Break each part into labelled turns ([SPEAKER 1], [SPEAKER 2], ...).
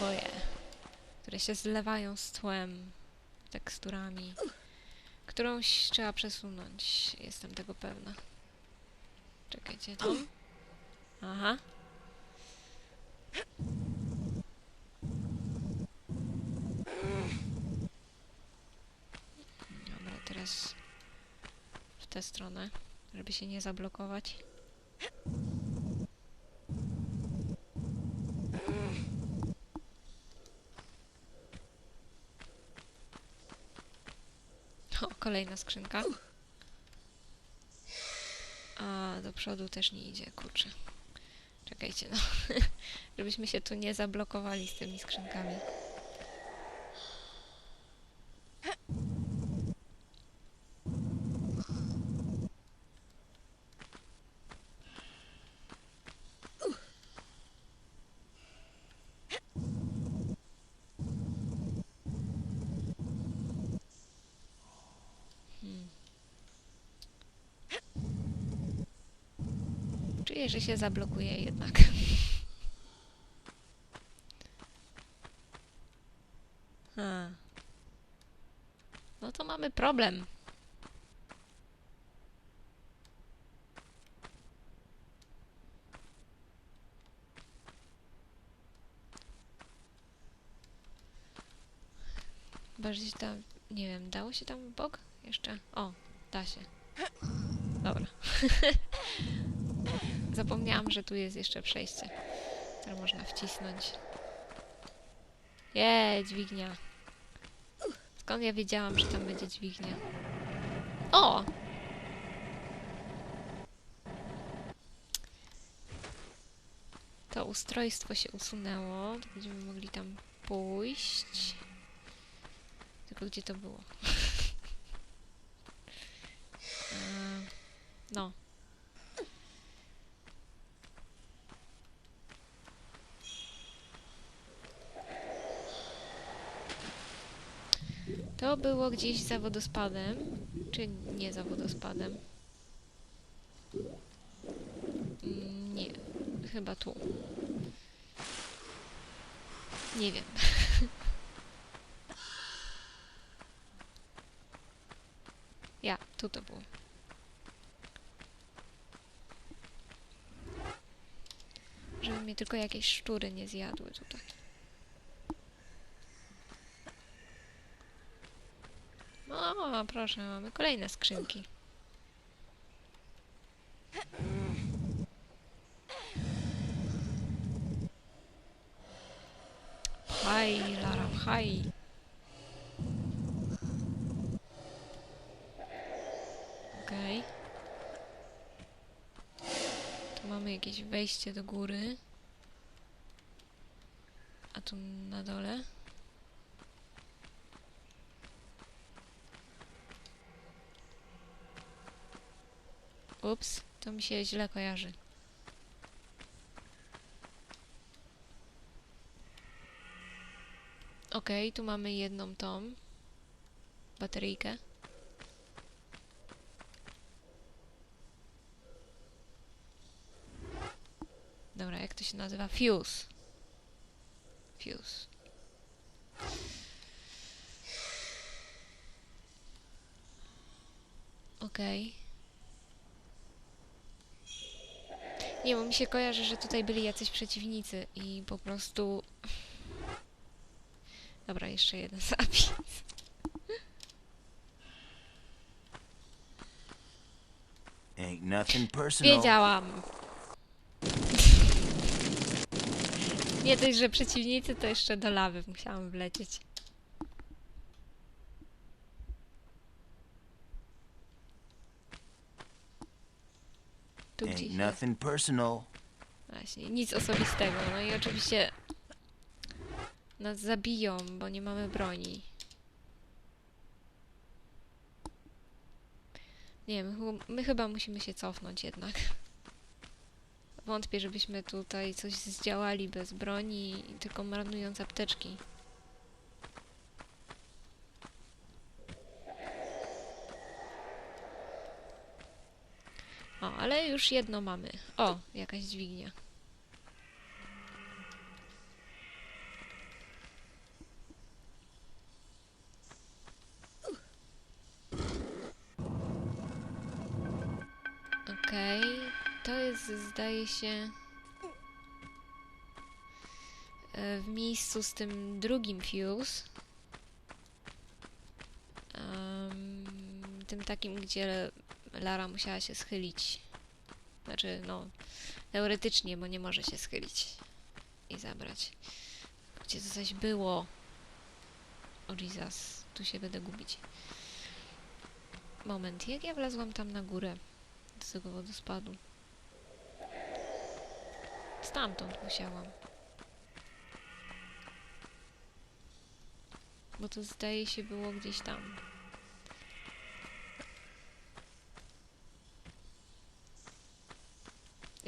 [SPEAKER 1] naboje, które się zlewają z tłem, teksturami. Którąś trzeba przesunąć, jestem tego pewna. Czekajcie, tam. Aha. Dobra, teraz w tę stronę, żeby się nie zablokować. O, kolejna skrzynka. A do przodu też nie idzie, kurczę. Czekajcie, no. Żebyśmy się tu nie zablokowali z tymi skrzynkami. Czuję, że się zablokuje jednak. Ha. No to mamy problem. Bardziej tam, nie wiem, dało się tam w bok? Jeszcze? O, da się. Dobra. Zapomniałam, że tu jest jeszcze przejście, które można wcisnąć. Je, dźwignia. Skąd ja wiedziałam, że tam będzie dźwignia? O! To ustrojstwo się usunęło. Będziemy mogli tam pójść. Tylko gdzie to było? No. To było gdzieś za wodospadem. Czy nie za wodospadem? Mm, Nie, chyba tu. Nie wiem. Ja, tu to było. Żeby mnie tylko jakieś szczury nie zjadły tutaj. O, proszę, mamy kolejne skrzynki. Haj, Lara, haj. Okej. Tu mamy jakieś wejście do góry. A tu na dole? Ups, to mi się źle kojarzy. Okej, tu mamy jedną tą bateryjkę. Dobra, jak to się nazywa? Fuse. Fuse. Okej. Nie, bo mi się kojarzy, że tutaj byli jacyś przeciwnicy i po prostu... Dobra, jeszcze jeden zapis.
[SPEAKER 2] Ain't nothing personal.
[SPEAKER 1] Wiedziałam. Nie dość, że przeciwnicy, to jeszcze do lawy musiałam wlecieć. Tu
[SPEAKER 2] Ain't
[SPEAKER 1] gdzieś.
[SPEAKER 2] nothing personal.
[SPEAKER 1] Właśnie, nic osobistego. No i oczywiście nas zabiją, bo nie mamy broni. Nie, ch- my chyba musimy się cofnąć jednak. Wątpię, żebyśmy tutaj coś zdziałali bez broni, tylko marnując apteczki. ale już jedno mamy. O, jakaś dźwignia. Okej, okay. to jest, zdaje się, e, w miejscu z tym drugim fuse. Um, tym takim, gdzie Lara musiała się schylić znaczy, no, teoretycznie, bo nie może się schylić i zabrać. Gdzie to zaś było? O Jesus, tu się będę gubić. Moment, jak ja wlazłam tam na górę do tego wodospadu? Stamtąd musiałam. Bo to zdaje się było gdzieś tam.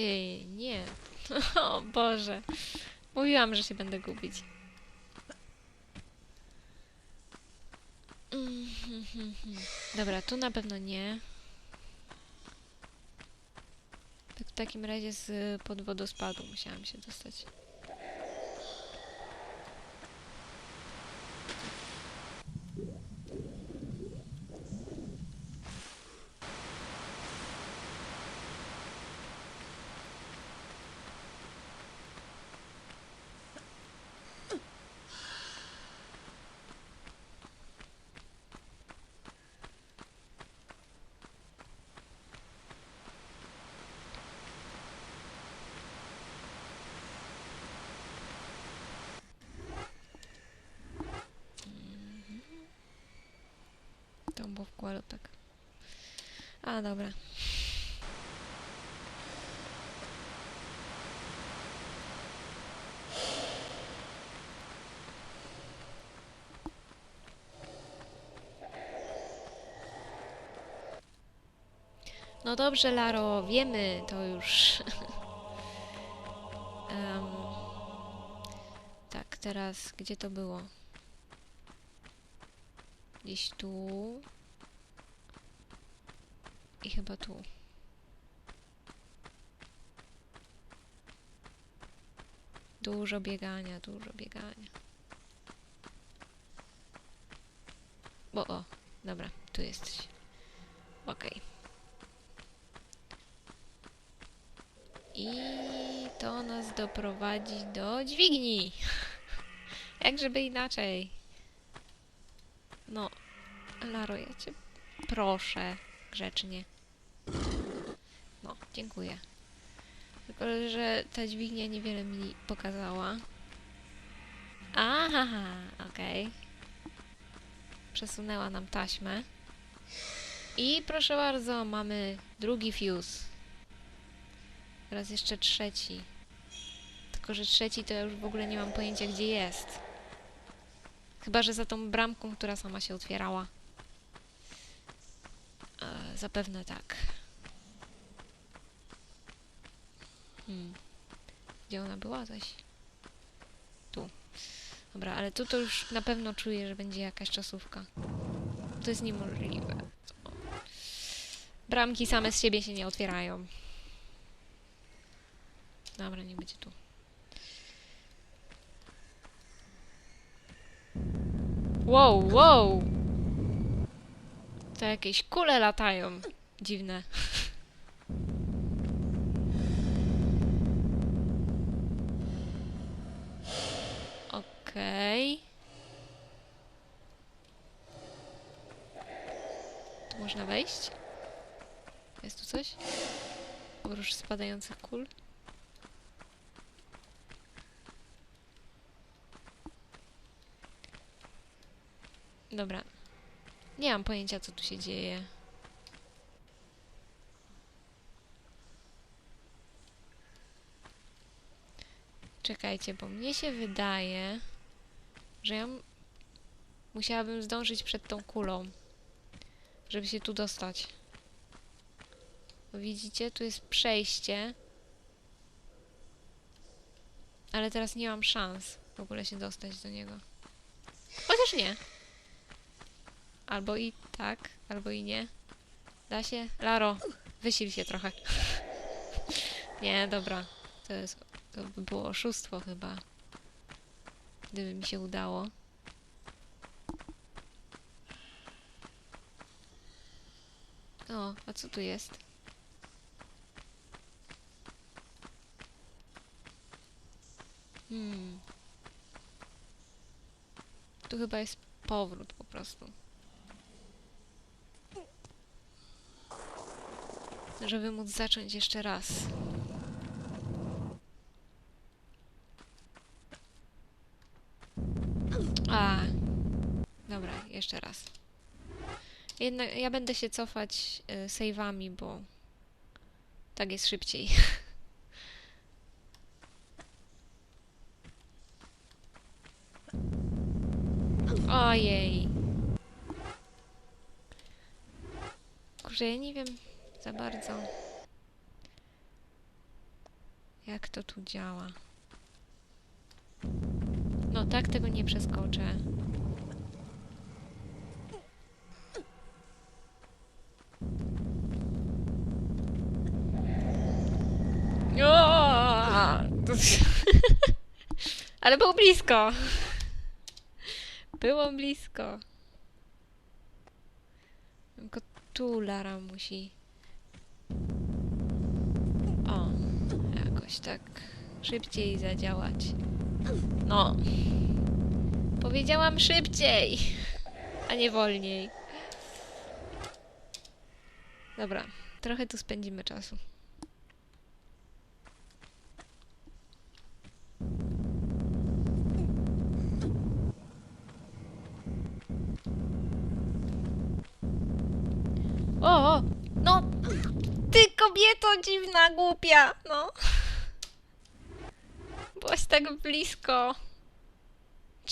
[SPEAKER 1] Ej, nie. O Boże. Mówiłam, że się będę gubić. Dobra, tu na pewno nie. Tak w takim razie z pod wodospadu musiałam się dostać. To było w kłarotek. A, dobra. No dobrze, Laro, wiemy to już. Em, tak, teraz gdzie to było? Gdzieś tu. I chyba tu. Dużo biegania, dużo biegania. Bo o, dobra, tu jesteś. Okej. I to nas doprowadzi do dźwigni. Jak żeby inaczej. Laro, ja cię proszę grzecznie. No, dziękuję. Tylko, że ta dźwignia niewiele mi pokazała. Aha, okej. Przesunęła nam taśmę. I proszę bardzo, mamy drugi fuse. Teraz jeszcze trzeci. Tylko, że trzeci to ja już w ogóle nie mam pojęcia, gdzie jest. Chyba, że za tą bramką, która sama się otwierała. Zapewne tak. Hmm. Gdzie ona była zaś? Tu. Dobra, ale tu to już na pewno czuję, że będzie jakaś czasówka. To jest niemożliwe. Bramki same z siebie się nie otwierają. Dobra, nie będzie tu. Wow, wow! To jakieś kule latają. Dziwne. Okej. Tu można wejść? Jest tu coś? Oprócz spadających kul? Dobra. Nie mam pojęcia, co tu się dzieje. Czekajcie, bo mnie się wydaje, że ja musiałabym zdążyć przed tą kulą, żeby się tu dostać. Widzicie, tu jest przejście. Ale teraz nie mam szans w ogóle się dostać do niego. Chociaż nie. Albo i tak, albo i nie. Da się? Laro, wysil się trochę. nie, dobra. To, jest, to by było oszustwo chyba. Gdyby mi się udało. O, a co tu jest? Hmm. Tu chyba jest powrót po prostu. Żeby móc zacząć jeszcze raz. A, dobra, jeszcze raz. Jednak ja będę się cofać y, save'ami, bo tak jest szybciej. Ojej. Kurczę, ja nie wiem za bardzo, jak to tu działa. No, tak tego nie przeskoczę. Ale było blisko. Było blisko. Tylko tu Lara musi. Jakoś tak szybciej zadziałać. No. Powiedziałam szybciej, a nie wolniej. Dobra, trochę tu spędzimy czasu. O, no, ty kobieto dziwna, głupia, no. Tak blisko.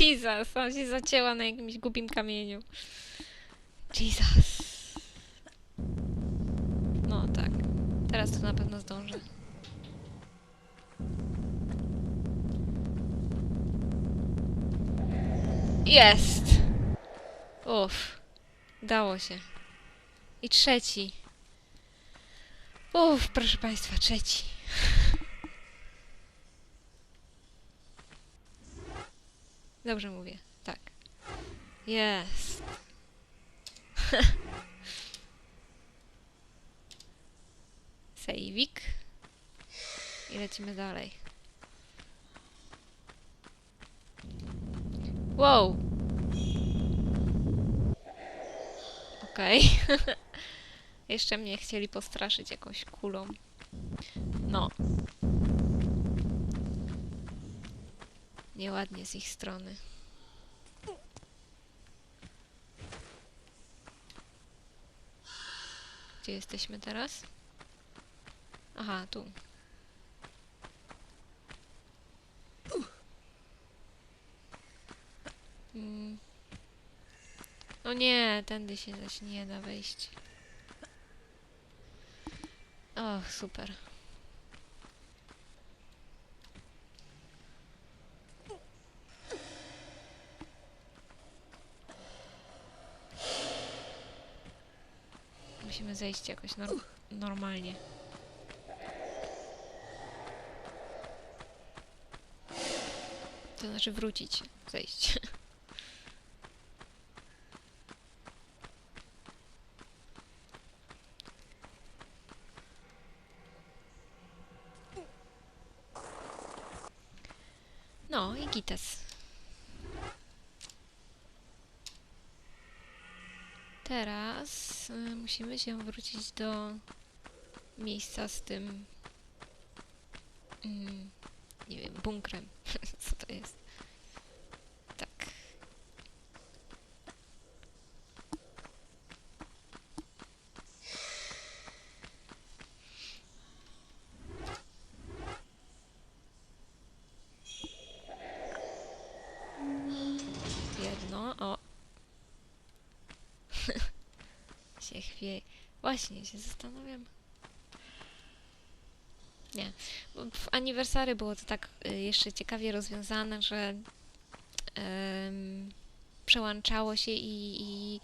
[SPEAKER 1] Jesus, ona się zacięła na jakimś głupim kamieniu. Jesus. No tak, teraz to na pewno zdążę. Jest! Uff, dało się. I trzeci. Uff, proszę Państwa, trzeci. Dobrze mówię, tak. Jest. Sejwik. I lecimy dalej. Wow. Okej. Jeszcze mnie chcieli postraszyć jakąś kulą. No. Nieładnie z ich strony. Gdzie jesteśmy teraz? Aha, tu. Mm. No nie, tędy się zaś nie da wejść. Och, super. Musimy zejść jakoś nor- normalnie. To znaczy wrócić, zejść. No i gites. Teraz y, musimy się wrócić do miejsca z tym. Mm, nie wiem, bunkrem. Co to jest? Tak. Jedno, o. chwieje. Właśnie, się zastanawiam. Nie. Bo W aniversary było to tak y, jeszcze ciekawie rozwiązane, że przełączało się i, i